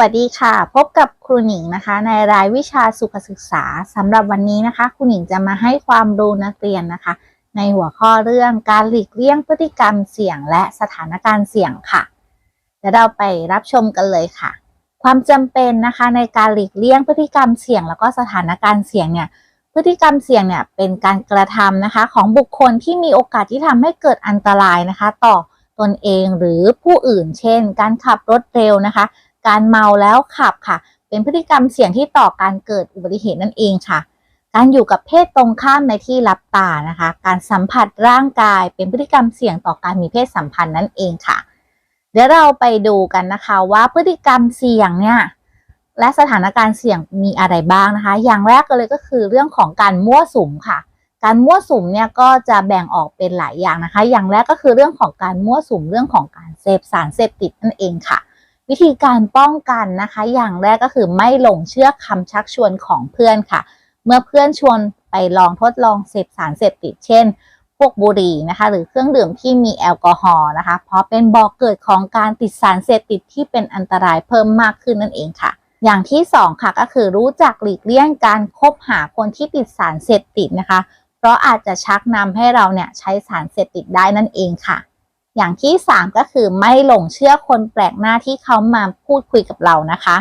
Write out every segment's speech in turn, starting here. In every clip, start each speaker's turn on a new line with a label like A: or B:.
A: วัสดีค่ะ พบกับครูหนิงนะคะ ในรายวิชาสุขศึกษาสำหรับวันนี้นะคะครูหนิงจะมาให้ความรู้นักเรียนนะคะ ในหัวข้อเรื่องการหลีกเลี่ยงพฤติกรรมเสี่ยงและสถานการณ์เสี่ยงค่ะเดี๋ยวเราไปรับชมกันเลยค่ะ ความจำเป็นนะคะในการหลีกเลี่ยงพฤติกรรมเสี่ยง แล้วก็สถานการณ์เสี่ยงเนี่ยพฤติกรรมเสี่ยงเนี่ยเป็นการกระทำนะคะ ของบุคคลที่มีโอกาสที่ทำให้เกิดอันตรายนะคะ ต่อตนเองหรือผู้อื่น เช่น การขับรถเร็วนะคะ การเมาแล้วขับค่ะ เป็นพฤติกรรมเสี่ยงที่ต่อการเกิดอุบัติเหตุนั่นเองค่ะ การอยู่กับเพศตรงข้ามในที่รับตานะคะ การสัมผัสร่างกายเป็นพฤติกรรมเสี่ยงต่อการมีเพศสัมพันธ์นั่นเองค่ะ เดี๋ยวเราไปดูกันนะคะว่าพฤติกรรมเสี่ยงเนี่ยและสถานการณ์เสี่ยงมีอะไรบ้างนะคะ อย่างแรกก็เลยก็คือเรื่องของการมั่วสุมค่ะ การมั่วสุมเนี่ยก็จะแบ่งออกเป็นหลายอย่างนะคะ อย่างแรกก็คือเรื่องของการมั่วสุมเรื่องของการเสพสารเสพติดนั่นเองค่ะ วิธีการป้องกันนะคะ อย่างแรกก็คือไม่หลงเชื่อคำชักชวนของเพื่อนค่ะ เมื่อเพื่อนชวนไปลองทดลองเสพสารเสพติดเช่น พวกบุหรี่นะคะ หรือเครื่องดื่มที่มีแอลกอฮอล์นะคะ เพราะเป็นบอกเกิดของการติดสารเสพติดที่เป็นอันตรายเพิ่มมากขึ้นนั่นเองค่ะ อย่างที่สองค่ะก็คือรู้จักหลีกเลี่ยงการคบหาคนที่ติดสารเสพติดนะคะ เพราะอาจจะชักนำให้เราเนี่ยใช้สารเสพติดได้นั่นเองค่ะ อย่างที่ 3 ก็คือไม่หลงเชื่อคนแปลกหน้าที่เขามาพูดคุยกับเรานะคะ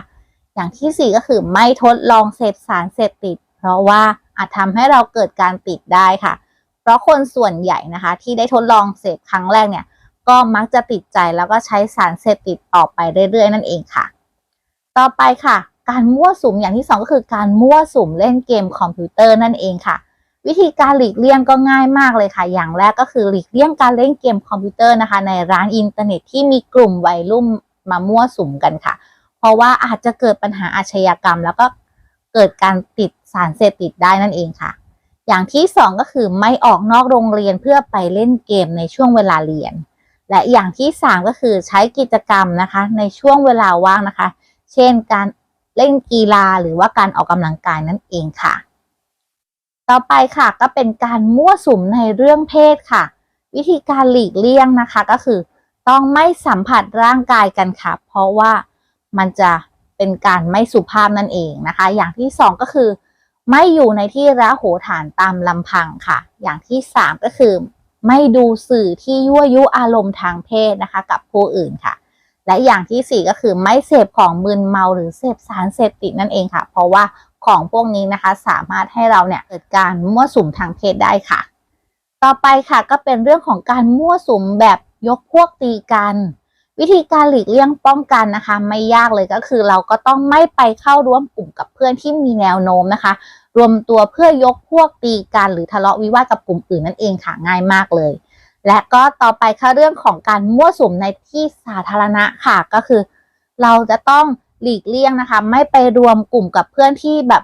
A: อย่างที่ 4 ก็คือไม่ทดลองเสพสารเสพติด เพราะว่าอาจทำให้เราเกิดการติดได้ค่ะ เพราะคนส่วนใหญ่นะคะ ที่ได้ทดลองเสพครั้งแรกเนี่ย ก็มักจะติดใจแล้วก็ใช้สารเสพติดต่อไปเรื่อยๆ นั่นเองค่ะ ต่อไปค่ะ การมั่วสุมอย่างที่ 2 ก็คือการมั่วสุมเล่นเกมคอมพิวเตอร์นั่นเองค่ะ วิธีการหลีกเลี่ยงก็ง่ายมากเลยค่ะ อย่างแรกก็คือหลีกเลี่ยงการเล่นเกมคอมพิวเตอร์นะคะ ในร้านอินเทอร์เน็ตที่มีกลุ่มวัยรุ่นมามั่วสุมกันค่ะ เพราะว่าอาจจะเกิดปัญหาอาชญากรรม แล้วก็เกิดการติดสารเสพติดได้นั่นเองค่ะ อย่างที่สองก็คือไม่ออกนอกโรงเรียนเพื่อไปเล่นเกมในช่วงเวลาเรียน และอย่างที่สามก็คือใช้กิจกรรมนะคะ ในช่วงเวลาว่างนะคะ เช่นการเล่นกีฬาหรือว่าการออกกำลังกายนั่นเองค่ะ ต่อไปค่ะก็เป็นการมั่วสุมในเรื่องเพศค่ะ วิธีการหลีกเลี่ยงนะคะก็คือ ต้องไม่สัมผัสร่างกายกันค่ะ เพราะว่ามันจะเป็นการไม่สุภาพนั่นเองนะคะ อย่างที่สองก็คือ ไม่อยู่ในที่ระโหฐานตามลำพังค่ะ อย่างที่สามก็คือ ไม่ดูสื่อที่ยั่วยุอารมณ์ทางเพศนะคะ กับผู้อื่นค่ะ และอย่างที่สี่ก็คือไม่เสพของมึนเมาหรือเสพสารเสพติดนั่นเองค่ะ เพราะว่าของพวกนี้นะคะสามารถให้เราเนี่ยเกิดการมั่วสุมทางเพศได้ค่ะ ต่อไปค่ะก็เป็นเรื่องของการมั่วสุมแบบยกพวกตีกัน วิธีการหลีกเลี่ยงป้องกันนะคะ ไม่ยากเลยก็คือเราก็ต้องไม่ไปเข้าร่วมกลุ่มกับเพื่อนที่มีแนวโน้มนะคะ รวมตัวเพื่อยกพวกตีกันหรือทะเลาะวิวาทกับกลุ่มอื่นนั่นเองค่ะง่ายมากเลย และก็ต่อไปค่ะเรื่องของการมั่วสุมในที่สาธารณะค่ะก็คือ เราจะต้องหลีกเลี่ยงนะคะ ไม่ไปรวมกลุ่มกับเพื่อนที่แบบ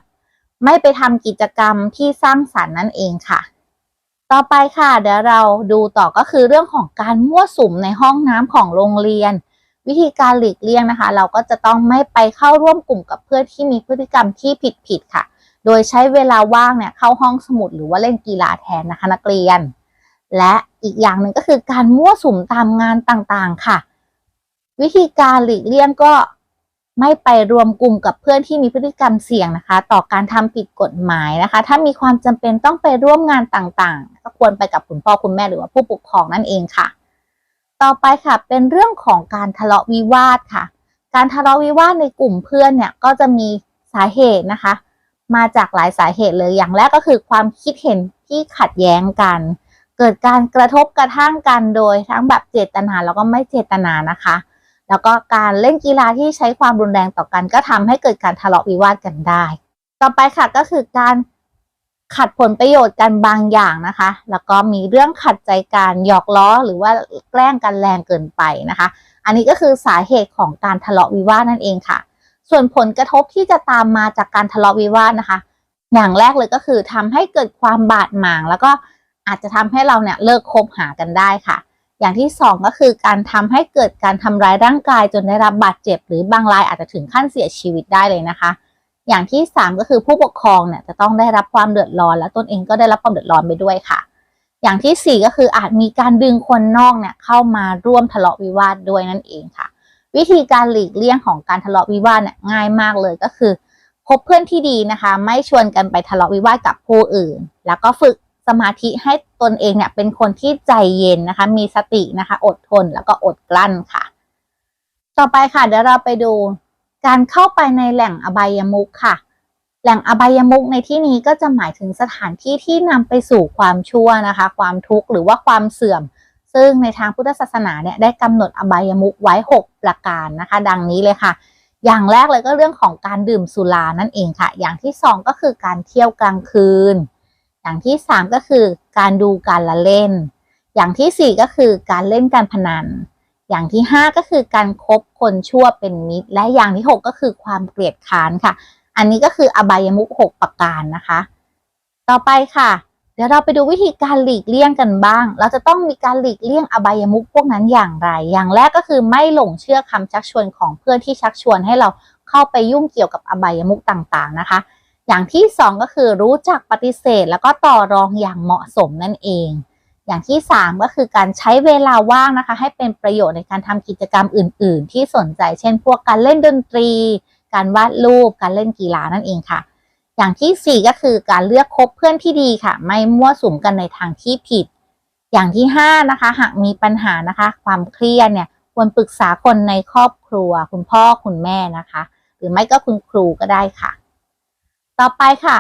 A: ไม่ไปทำกิจกรรมที่สร้างสรรค์นั่นเองค่ะ ต่อไปค่ะ เดี๋ยวเราดูต่อก็คือเรื่องของการมั่วสุมในห้องน้ำของโรงเรียน วิธีการหลีกเลี่ยงนะคะ เราก็จะต้องไม่ไปเข้าร่วมกลุ่มกับเพื่อนที่มีพฤติกรรมที่ผิดๆค่ะ โดยใช้เวลาว่างเนี่ยเข้าห้องสมุดหรือว่าเล่นกีฬาแทนนะคะนักเรียน และอีกอย่างหนึ่งก็คือการมั่วสุมตามงานต่างๆค่ะ วิธีการหลีกเลี่ยงก็ไม่ไปรวมกลุ่มกับเพื่อนที่มีพฤติกรรมเสี่ยงนะคะ ต่อการทำผิดกฎหมายนะคะ ถ้ามีความจำเป็นต้องไปร่วมงานต่างๆ ก็ควรไปกับคุณพ่อคุณแม่หรือว่าผู้ปกครองนั่นเองค่ะ ต่อไปค่ะเป็นเรื่องของการทะเลาะวิวาทค่ะ การทะเลาะวิวาทในกลุ่มเพื่อนเนี่ยก็จะมีสาเหตุนะคะ มาจากหลายสาเหตุเลยอย่างแรกก็คือความคิดเห็นที่ขัดแย้งกัน เกิดการกระทบกระทั่งกันโดยทั้งแบบเจตนาแล้วก็ไม่เจตนานะคะ แล้วก็การเล่นกีฬาที่ใช้ความรุนแรงต่อกันก็ทำให้เกิดการทะเลาะวิวาทกันได้ ต่อไปค่ะก็คือการขัดผลประโยชน์กันบางอย่างนะคะ แล้วก็มีเรื่องขัดใจการหยอกล้อหรือว่าแกล้งกันแรงเกินไปนะคะ อันนี้ก็คือสาเหตุของการทะเลาะวิวาทนั่นเองค่ะ ส่วนผลกระทบที่จะตามมาจากการทะเลาะวิวาทนะคะ อย่างแรกเลยก็คือทำให้เกิดความบาดหมาง แล้วก็ อาจจะทำให้เราเนี่ยเลิกคบหากันได้ค่ะ อย่างที่สองก็คือการทำให้เกิดการทำร้ายร่างกายจนได้รับบาดเจ็บ หรือบางรายอาจจะถึงขั้นเสียชีวิตได้เลยนะคะ อย่างที่สามก็คือผู้ปกครองเนี่ยจะต้องได้รับความเดือดร้อน และตนเองก็ได้รับความเดือดร้อนไปด้วยค่ะ อย่างที่สี่ก็คืออาจมีการดึงคนนอกเนี่ยเข้ามาร่วมทะเลาะวิวาทด้วยนั่นเองค่ะ วิธีการหลีกเลี่ยงของการทะเลาะวิวาทเนี่ยง่ายมากเลยก็คือคบเพื่อนที่ดีนะคะ ไม่ชวนกันไปทะเลาะวิวาทกับผู้อื่น แล้วก็ฝึก สมาธิให้ตนเองเนี่ยเป็นคนที่ใจเย็นนะคะ มีสตินะคะ อดทนแล้วก็อดกลั้นค่ะ ต่อไปค่ะเดี๋ยวเราไปดูการเข้าไปในแหล่งอบายมุขค่ะ แหล่งอบายมุขในที่นี้ก็จะหมายถึงสถานที่ที่นำไปสู่ความชั่วนะคะ ความทุกข์หรือว่าความเสื่อม ซึ่งในทางพุทธศาสนาเนี่ยได้กำหนดอบายมุขไว้ 6 ประการนะคะ ดังนี้เลยค่ะ อย่างแรกเลยก็เรื่องของการดื่มสุรานั่นเองค่ะ อย่างที่ 2 ก็คือการเที่ยวกลางคืน อย่างที่3ก็คือการดูการละเล่น อย่างที่สี่ก็คือการเล่นการพนัน อย่างที่5ก็คือการครบคนชั่วเป็นมิตร และอย่างที่6ก็คือความเกลียดค้านค่ะ อันนี้ก็คืออบายมุข6ประการนะคะ ต่อไปค่ะ เดี๋ยวเราไปดูวิธีการหลีกเลี่ยงกันบ้าง เราจะต้องมีการหลีกเลี่ยงอบายมุขพวกนั้นอย่างไร อย่างแรกก็คือไม่หลงเชื่อคำชักชวนของเพื่อนที่ชักชวนให้เราเข้าไปยุ่งเกี่ยวกับอบายมุขต่างๆนะคะ อย่างที่สองก็คือรู้จักปฏิเสธ แล้วก็ต่อรองอย่างเหมาะสมนั่นเอง อย่างที่สามก็คือการใช้เวลาว่างนะคะ ให้เป็นประโยชน์ในการทำกิจกรรมอื่น ๆ ที่สนใจเช่น พวกการเล่นดนตรี การวาดรูป การเล่นกีฬานั่นเองค่ะ อย่างที่สี่ก็คือการเลือกคบเพื่อนที่ดีค่ะ ไม่มั่วสุมกันในทางที่ผิด อย่างที่ห้านะคะ หากมีปัญหานะคะ ความเครียดเนี่ยควรปรึกษาคนในครอบครัว คุณพ่อคุณแม่นะคะ หรือไม่ก็คุณครูก็ได้ค่ะ ต่อไปค่ะ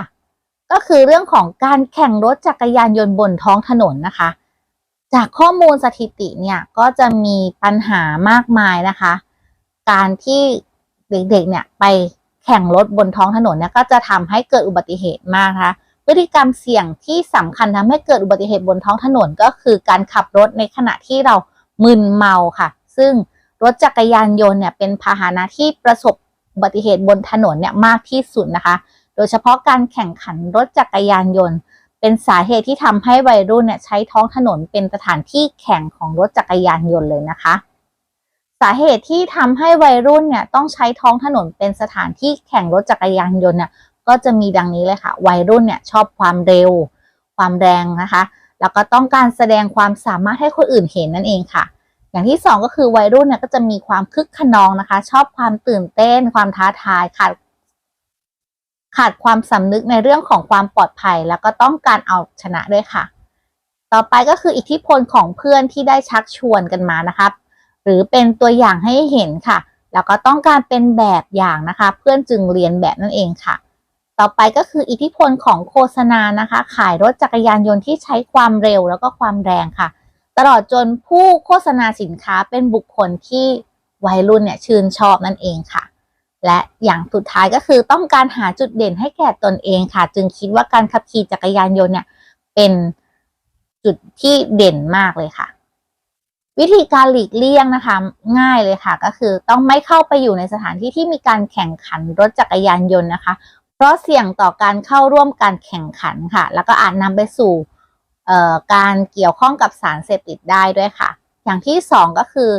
A: ก็คือเรื่องของการแข่งรถจักรยานยนต์บนท้องถนนนะคะ จากข้อมูลสถิติเนี่ยก็จะมีปัญหามากมายนะคะ การที่เด็กๆเนี่ยไปแข่งรถบนท้องถนนเนี่ยก็จะทำให้เกิดอุบัติเหตุมากนะคะพฤติกรรมเสี่ยงที่สำคัญทำให้เกิดอุบัติเหตุบนท้องถนนก็คือการขับรถในขณะที่เรามึนเมาค่ะ ซึ่งรถจักรยานยนต์เนี่ยเป็นพาหนะที่ประสบอุบัติเหตุบนถนนเนี่ยมากที่สุดนะคะ โดยเฉพาะการแข่งขันรถจักรยานยนต์ เป็นสาเหตุที่ทำให้วัยรุ่นเนี่ยใช้ท้องถนนเป็นสถานที่แข่งของรถจักรยานยนต์เลยนะคะ สาเหตุที่ทำให้วัยรุ่นเนี่ยต้องใช้ท้องถนนเป็นสถานที่แข่งรถจักรยานยนต์เนี่ยก็จะมีดังนี้เลยค่ะ วัยรุ่นเนี่ยชอบความเร็ว ความแรงนะคะ แล้วก็ต้องการแสดงความสามารถให้คนอื่นเห็นนั่นเองค่ะ อย่างที่สองก็คือวัยรุ่นเนี่ยก็จะมีความคึกขนองนะคะ ชอบความตื่นเต้น ความท้าทายขาด ขาดความสำนึกในเรื่องของความปลอดภัย แล้วก็ต้องการเอาชนะด้วยค่ะ ต่อไปก็คืออิทธิพลของเพื่อนที่ได้ชักชวนกันมานะครับหรือเป็นตัวอย่างให้เห็นค่ะ แล้วก็ต้องการเป็นแบบอย่างนะคะ เพื่อนจึงเรียนแบบนั่นเองค่ะ ต่อไปก็คืออิทธิพลของโฆษณานะคะ ขายรถจักรยานยนต์ที่ใช้ความเร็วแล้วก็ความแรงค่ะ ตลอดจนผู้โฆษณาสินค้าเป็นบุคคลที่วัยรุ่นเนี่ยชื่นชอบนั่นเองค่ะ และอย่างสุดท้ายก็คือต้องการหาจุดเด่นให้แก่ตนเองค่ะ จึงคิดว่าการขับขี่จักรยานยนต์เนี่ย เป็นจุดที่เด่นมากเลยค่ะ วิธีการหลีกเลี่ยงนะคะ ง่ายเลยค่ะ ก็คือต้องไม่เข้าไปอยู่ในสถานที่ที่มีการแข่งขันรถจักรยานยนต์นะคะ เพราะเสี่ยงต่อการเข้าร่วมการแข่งขันค่ะ แล้วก็อาจนำไปสู่การเกี่ยวข้องกับสารเสพติดได้ด้วยค่ะ อย่างที่สองก็คือ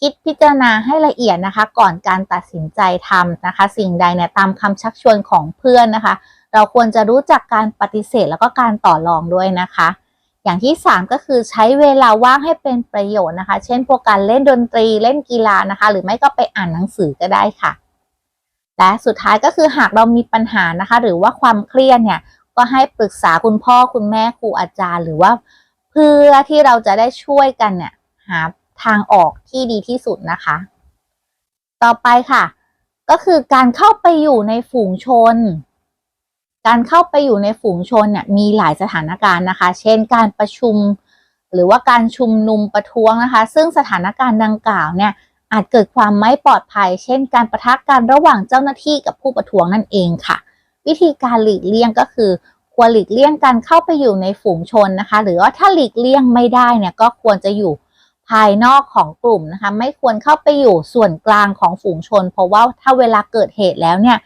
A: คิดพิจารณาให้ละเอียดนะคะ ก่อนการตัดสินใจทำนะคะ สิ่งใดเนี่ยตามคำชักชวนของเพื่อนนะคะ เราควรจะรู้จักการปฏิเสธแล้วก็การต่อรองด้วยนะคะ อย่างที่ 3 ก็คือใช้เวลาว่างให้เป็นประโยชน์นะคะ เช่นพวกการเล่นดนตรีเล่นกีฬานะคะ หรือไม่ก็ไปอ่านหนังสือก็ได้ค่ะ และสุดท้ายก็คือหากเรามีปัญหานะคะ หรือว่าความเครียดเนี่ยก็ให้ปรึกษาคุณพ่อคุณแม่ครูอาจารย์ หรือว่าเพื่อที่เราจะได้ช่วยกันเนี่ยหา ทางออกที่ดีที่สุดนะคะ ต่อไปค่ะ ก็คือการเข้าไปอยู่ในฝูงชน การเข้าไปอยู่ในฝูงชนเนี่ยมีหลายสถานการณ์นะคะ เช่น การประชุม หรือว่าการชุมนุมประท้วงนะคะ ซึ่งสถานการณ์ดังกล่าวเนี่ยอาจเกิดความไม่ปลอดภัย เช่น การประทะกันระหว่างเจ้าหน้าที่กับผู้ประท้วงนั่นเองค่ะ วิธีการหลีกเลี่ยงก็คือควรหลีกเลี่ยงการเข้าไปอยู่ในฝูงชนนะคะ หรือว่าถ้าหลีกเลี่ยงไม่ได้เนี่ยก็ควรจะอยู่ ภายนอกของกลุ่มนะคะ ไม่ควรเข้าไปอยู่ส่วนกลางของฝูงชน เพราะว่าถ้าเวลาเกิดเหตุแล้วเนี่ย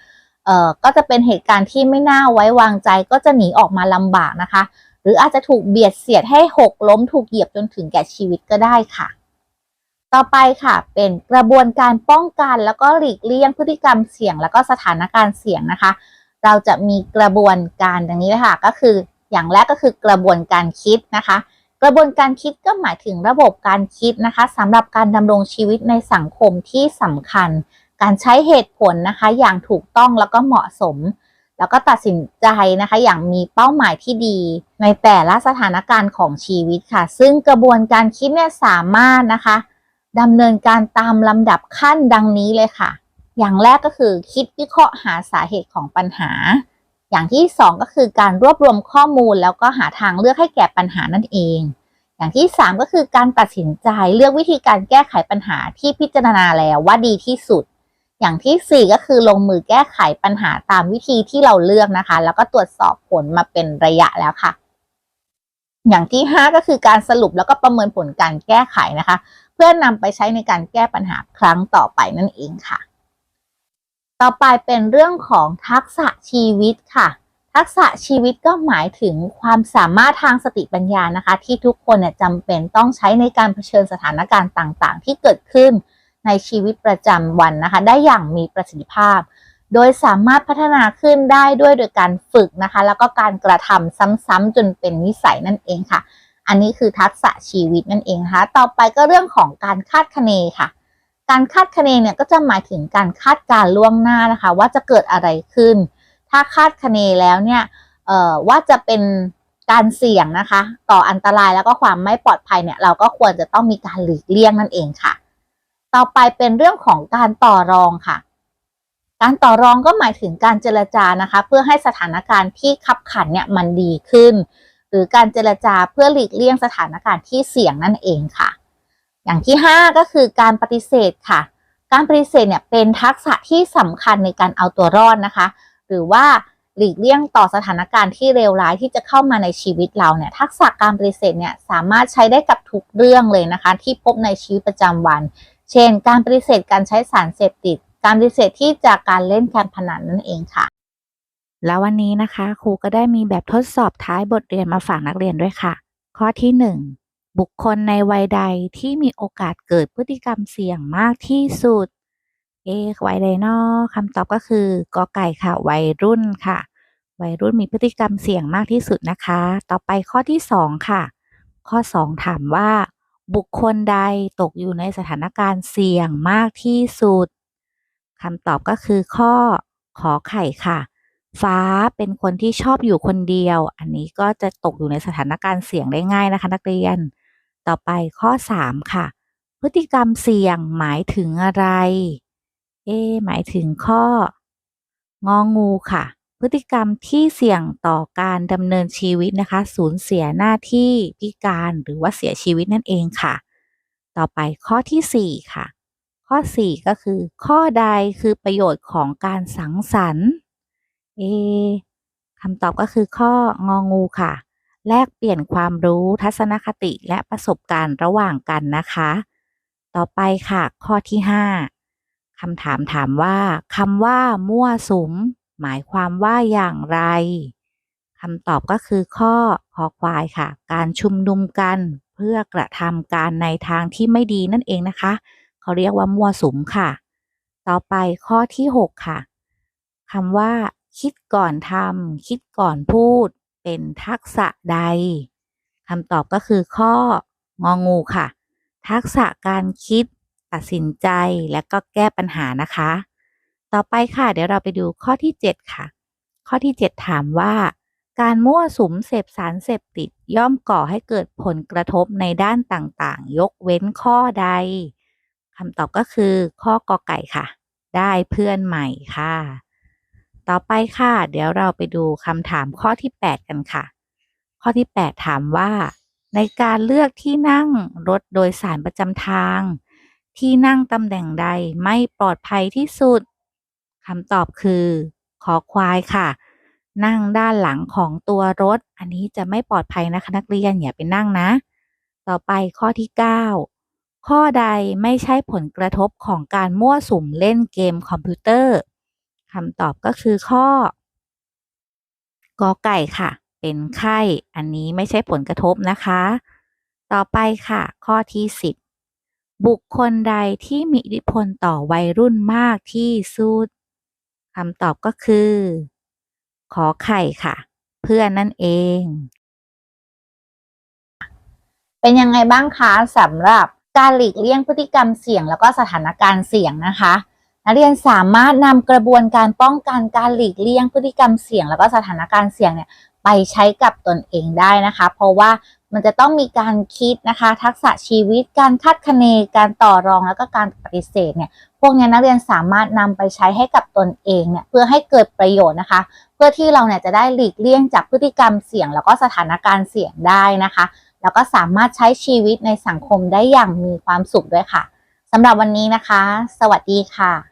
A: เอ่อก็จะเป็นเหตุการณ์ที่ไม่น่าไว้วางใจ ก็จะหนีออกมาลำบากนะคะ หรืออาจจะถูกเบียดเสียดให้หกล้มถูกเหยียบจนถึงแก่ชีวิตก็ได้ค่ะ ต่อไปค่ะ เป็นกระบวนการป้องกันแล้วก็หลีกเลี่ยงพฤติกรรมเสี่ยง แล้วก็สถานการณ์เสี่ยงนะคะ เราจะมีกระบวนการดังนี้เลยค่ะก็คืออย่างแรกก็คือกระบวนการคิดนะคะ กระบวนการคิดก็หมายถึงระบบการคิดนะคะสำหรับการดำรงชีวิตในสังคมที่สำคัญ การใช้เหตุผลนะคะ อย่างถูกต้องแล้วก็เหมาะสม แล้วก็ตัดสินใจนะคะ อย่างมีเป้าหมายที่ดี ในแต่ละสถานการณ์ของชีวิตค่ะ ซึ่งกระบวนการคิดเนี่ยสามารถนะคะดำเนินการตามลำดับขั้นดังนี้เลยค่ะ อย่างแรกก็คือคิดวิเคราะห์หาสาเหตุของปัญหา อย่างที่สองก็คือการรวบรวมข้อมูลแล้วก็หาทางเลือกให้แก่ปัญหานั่นเอง อย่างที่สามก็คือการตัดสินใจเลือกวิธีการแก้ไขปัญหาที่พิจารณาแล้วว่าดีที่สุด อย่างที่สี่ก็คือลงมือแก้ไขปัญหาตามวิธีที่เราเลือกนะคะ แล้วก็ตรวจสอบผลมาเป็นระยะแล้วค่ะ อย่างที่ห้าก็คือการสรุปแล้วก็ประเมินผลการแก้ไขนะคะ เพื่อนำไปใช้ในการแก้ปัญหาครั้งต่อไปนั่นเองค่ะ ต่อไปเป็นเรื่องของทักษะชีวิตค่ะ ทักษะชีวิตก็หมายถึงความสามารถทางสติปัญญานะคะ ที่ทุกคนเนี่ยจำเป็นต้องใช้ในการเผชิญสถานการณ์ต่างๆ ที่เกิดขึ้นในชีวิตประจำวันนะคะ ได้อย่างมีประสิทธิภาพ โดยสามารถพัฒนาขึ้นได้ด้วยโดยการฝึกนะคะ แล้วก็การกระทำซ้ำๆจนเป็นนิสัยนั่นเองค่ะ อันนี้คือทักษะชีวิตนั่นเองนะคะ ต่อไปก็เรื่องของการคาดคะเนค่ะ การคาดคะเนเนี่ยก็จะหมายถึงการคาดการล่วงหน้านะคะ ว่าจะเกิดอะไรขึ้น ถ้าคาดคะเนแล้วเนี่ยว่าจะเป็นการเสี่ยงนะคะ ต่ออันตรายแล้วก็ความไม่ปลอดภัยเนี่ยเราก็ควรจะต้องมีการหลีกเลี่ยงนั่นเองค่ะ ต่อไปเป็นเรื่องของการต่อรองค่ะ การต่อรองก็หมายถึงการเจรจานะคะ เพื่อให้สถานการณ์ที่ขับขันเนี่ยมันดีขึ้น หรือการเจรจาเพื่อหลีกเลี่ยงสถานการณ์ที่เสี่ยงนั่นเองค่ะ อย่างที่ 5 ก็คือการปฏิเสธค่ะ การปฏิเสธเนี่ยเป็นทักษะที่สำคัญในการเอาตัวรอดนะคะ หรือว่าหลีกเลี่ยงต่อสถานการณ์ที่เลวร้ายที่จะเข้ามาในชีวิตเราเนี่ยทักษะการปฏิเสธเนี่ยสามารถใช้ได้กับทุกเรื่องเลยนะคะ ที่พบในชีวิตประจำวัน เช่น การปฏิเสธการใช้สารเสพติด การปฏิเสธที่จากการเล่นการพนันนั่นเองค่ะ
B: แล้ววันนี้นะคะ ครูก็ได้มีแบบทดสอบท้ายบทเรียนมาฝากนักเรียนด้วยค่ะ ข้อที่ 1 บุคคลในวัยใดที่มีโอกาสเกิดพฤติกรรมเสี่ยงมากที่สุด เอะวัยใดนอคำตอบก็คือกอไก่ค่ะ วัยรุ่นค่ะ วัยรุ่นมีพฤติกรรมเสี่ยงมากที่สุดนะคะ ต่อไปข้อที่2ค่ะ ข้อ 2 ถามว่า บุคคลใดตกอยู่ในสถานการณ์เสี่ยงมากที่สุดคำตอบก็คือข้อขอไข่ค่ะ ฟ้าเป็นคนที่ชอบอยู่คนเดียว อันนี้ก็จะตกอยู่ในสถานการณ์เสี่ยงได้ง่ายนะคะ นักเรียน ต่อไปข้อ 3 ค่ะ พฤติกรรมเสี่ยงหมายถึงอะไร เอ หมายถึงข้อ งองูค่ะ พฤติกรรมที่เสี่ยงต่อการดำเนินชีวิตนะคะ สูญเสียหน้าที่พิการหรือว่าเสียชีวิตนั่นเองค่ะ ต่อไปข้อที่ 4 ค่ะ ข้อ 4 ก็คือ ข้อใดคือประโยชน์ของการสังสรรค์ เอคำตอบก็คือข้ององูค่ะ แลกเปลี่ยนความรู้ทัศนคติและประสบการณ์ระหว่างกันนะคะ ต่อไปค่ะ ข้อที่ 5คำถามถามว่าคำว่า มั่วสุม หมายความว่าอย่างไรคำตอบก็คือข้อคอควายค่ะ การชุมนุมกันเพื่อกระทำการในทางที่ไม่ดีนั่นเองนะคะ เขาเรียกว่ามั่วสุมค่ะ ต่อไปข้อที่ 6 ค่ะคำว่า คิดก่อนทำคิดก่อนพูด เป็นทักษะใดคำตอบก็คือข้ององูค่ะ ทักษะการคิด ตัดสินใจและก็แก้ปัญหานะคะ ต่อไปค่ะ เดี๋ยวเราไปดูข้อที่ 7 ค่ะ ข้อที่ 7 ถามว่า การมั่วสุมเสพสารเสพติดย่อมก่อให้เกิดผลกระทบในด้านต่างๆ ยกเว้นข้อใดคำตอบก็คือข้อกอไก่ค่ะ ได้เพื่อนใหม่ค่ะ ต่อไปค่ะ เดี๋ยวเราไปดูคำถามข้อที่ 8 กันค่ะ ข้อที่ 8 ถามว่า ในการเลือกที่นั่งรถโดยสารประจำทาง ที่นั่งตำแหน่งใดไม่ปลอดภัยที่สุดคำตอบคือขอควายค่ะ นั่งด้านหลังของตัวรถ อันนี้จะไม่ปลอดภัยนะคะนักเรียนอย่าไปนั่งนะ ต่อไปข้อที่ 9 ข้อใดไม่ใช่ผลกระทบของการมั่วสุมเล่นเกมคอมพิวเตอร์ คำตอบก็คือข้อกอไก่ค่ะ เป็นไข้ อันนี้ไม่ใช่ผลกระทบนะคะ ต่อไปค่ะ ข้อที่ 10 บุคคลใดที่มีอิทธิพลต่อวัยรุ่นมากที่สุดคำตอบก็คือ ขอไข่ค่ะ เพื่อนนั่นเอง
A: เป็นยังไงบ้างคะสำหรับการหลีกเลี่ยงพฤติกรรมเสี่ยงแล้วก็สถานการณ์เสี่ยงนะคะ นักเรียนสามารถนำกระบวนการป้องกันการหลีกเลี่ยงพฤติกรรมเสี่ยง แล้วก็สถานการณ์เสี่ยงเนี่ยไปใช้กับตนเองได้นะคะ เพราะว่ามันจะต้องมีการคิดนะคะ ทักษะชีวิตการคาดคะเน การต่อรองแล้วก็การปฏิเสธเนี่ยพวกนี้นักเรียนสามารถนำไปใช้ให้กับตนเองเนี่ยเพื่อให้เกิดประโยชน์นะคะ เพื่อที่เราเนี่ยจะได้หลีกเลี่ยงจากพฤติกรรมเสี่ยง แล้วก็สถานการณ์เสี่ยงได้นะคะ แล้วก็สามารถใช้ชีวิตในสังคมได้อย่างมีความสุขด้วยค่ะสำหรับวันนี้นะคะ สวัสดีค่ะ